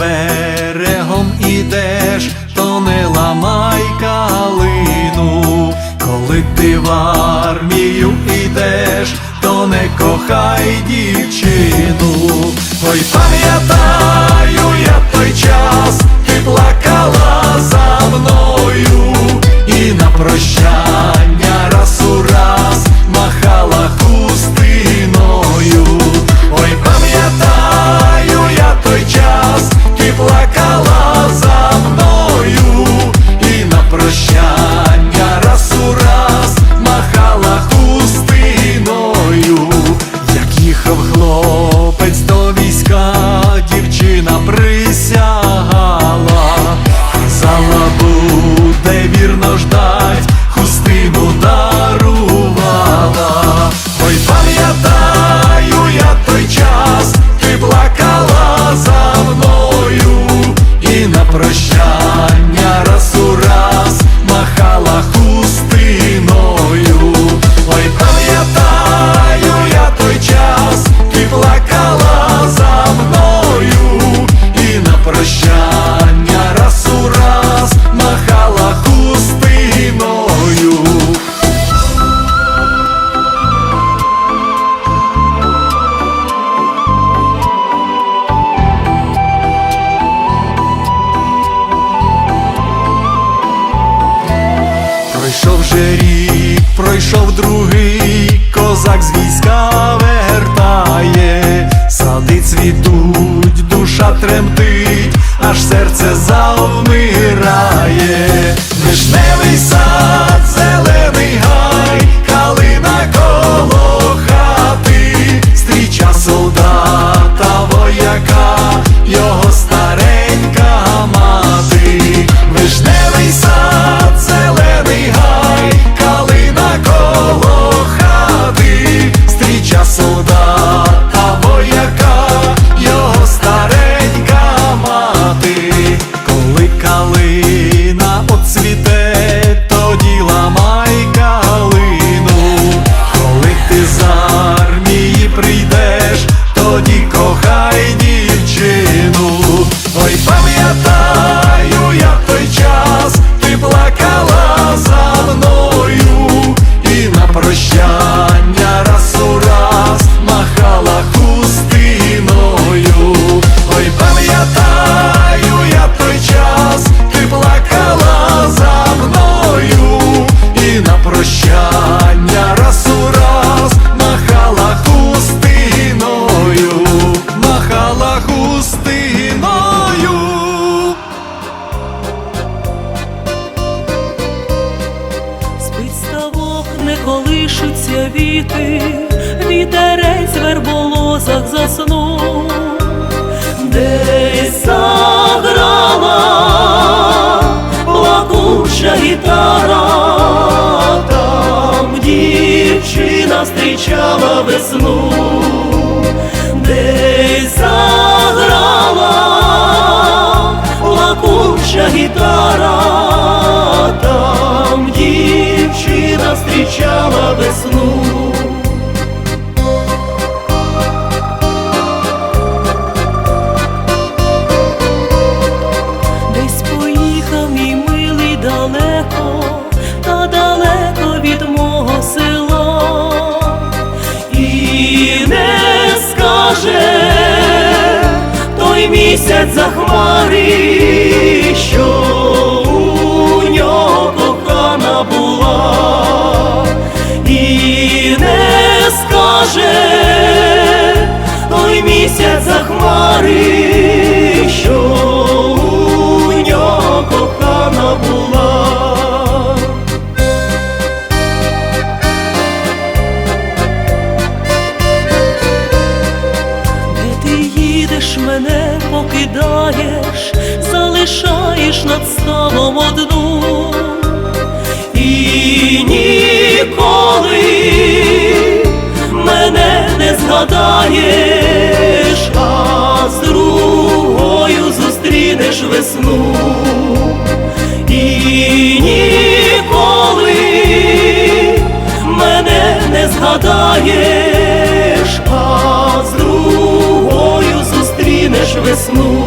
берегом ідеш, то не ламай калину, коли ти в армію ідеш, то не кохай дівчину. прийшов другий. не колишуться віти, вітерець в верболозах заснув, десь заграла плакуча гітара, там дівчина зустрічала весну, десь заграла плакуча гітара. на весну. Десь поїхав мій милий далеко, та далеко від мого села і не скаже той місяць за хмари, що над сном одну і ніколи мене не згадаєш, а з другою зустрінеш весну. І ніколи мене не згадаєш, а з другою зустрінеш весну.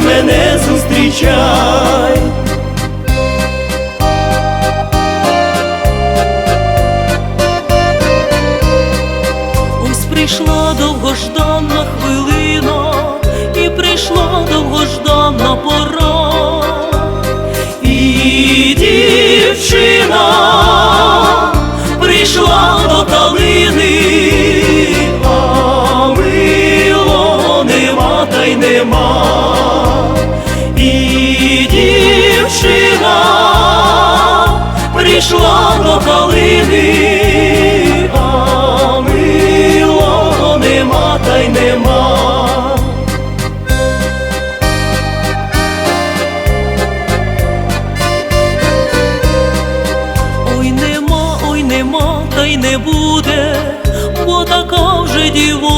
мене зустрічай. Ось прийшла довгожданна хвилина, і прийшла довгожданна пора, і дівчина прийшла до калини, а милого нема та й нема, дівчина прийшла до калини, а милого нема та й нема. Ой нема, ой нема, та й не буде, бо така вже дівоча